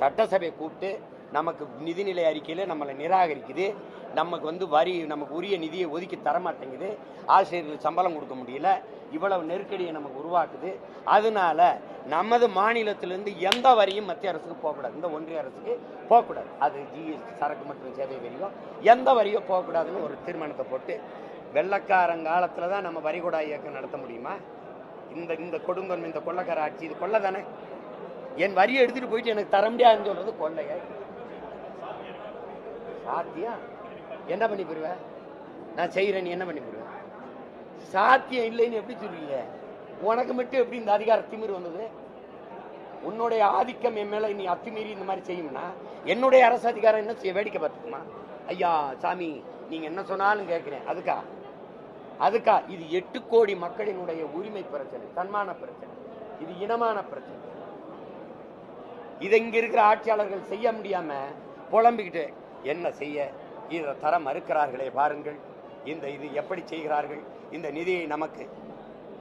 சட்டசபையை கூப்பிட்டு நமக்கு நிதிநிலை அறிக்கையில் நம்மளை நிராகரிக்குது. நமக்கு வந்து வரி நமக்கு உரிய நிதியை ஒதுக்கி தர மாட்டேங்குது. சம்பளம் கொடுக்க முடியல. இவ்வளவு நெருக்கடியை நமக்கு உருவாக்குது. அதனால நமது மாநிலத்திலிருந்து எந்த வரியும் மத்திய அரசுக்கு போகக்கூடாது. இந்த ஒன்றிய அரசுக்கு போகக்கூடாது. அது ஜிஎஸ்டி சரக்கு மற்றும் சேவை வரியோ எந்த வரியோ போகக்கூடாதுன்னு ஒரு தீர்மானத்தை போட்டு வெள்ளக்காரங்காலத்தில் தான் நம்ம வரிகொடா இயக்கம் நடத்த முடியுமா? இந்த இந்த கொடுங்கன் இந்த கொள்ளக்கார ஆட்சி இது கொள்ள தானே என் வரியை எடுத்துட்டு போயிட்டு எனக்கு தர முடியாதுன்னு சொல்றது கொள்ளையா. சாத்தியம் என்ன பண்ணி போடுவ? நான் செய்கிறேன் நீ என்ன பண்ணி போடுவ? சாத்தியம் இல்லைன்னு எப்படி சொல்லுவீங்க? உனக்கு மட்டும் எப்படி இந்த அதிகார திமிர் வந்தது? உன்னுடைய ஆதிக்கம் என் மேல நீ அத்துமீறி இந்த மாதிரி செய்யும்னா என்னுடைய அரசு அதிகாரம் என்ன செய்ய வேடிக்கை பார்த்துக்குமா? ஐயா சாமி நீங்க என்ன சொன்னாலும் கேட்கிறேன். அதுக்கா? அதுக்கா? இது எட்டு கோடி மக்களினுடைய உரிமை பிரச்சனை தன்மான பிரச்சனை. இது இனமான பிரச்சனை. இதை இங்கே இருக்கிற ஆட்சியாளர்கள் செய்ய முடியாம புலம்பிக்கிட்டு என்ன செய்ய? இதை தர மறுக்கிறார்களே பாருங்கள். இந்த இது எப்படி செய்கிறார்கள்? இந்த நிதியை நமக்கு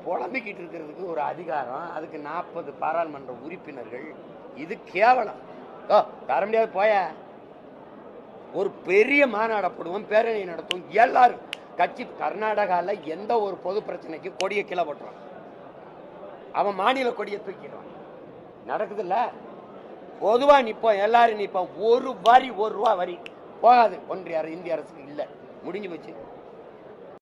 புலம்பிக்கிட்டு இருக்கிறதுக்கு ஒரு அதிகாரம் அதுக்கு நாற்பது பாராளுமன்ற உறுப்பினர்கள். இது கேவலம். ஓ தர முடியாது போய? ஒரு பெரிய மாநாடப்படுவோம் பேரணி நடத்துவோம். எல்லாரும் கட்சி கர்நாடகாவில் எந்த ஒரு பொது பிரச்சனைக்கு கொடியை கீழே போட்டுறான் அவன் மாநில கொடியை தூக்கிடுவான். நடக்குதுல்ல? பொதுவா நிற்போம் எல்லாரும் நிற்போம் ஒரு வரி ஒரு ரூபா வரி போகாது. ஒன்றிய இந்திய அரசுக்கு இல்லை. முடிஞ்சு போச்சு.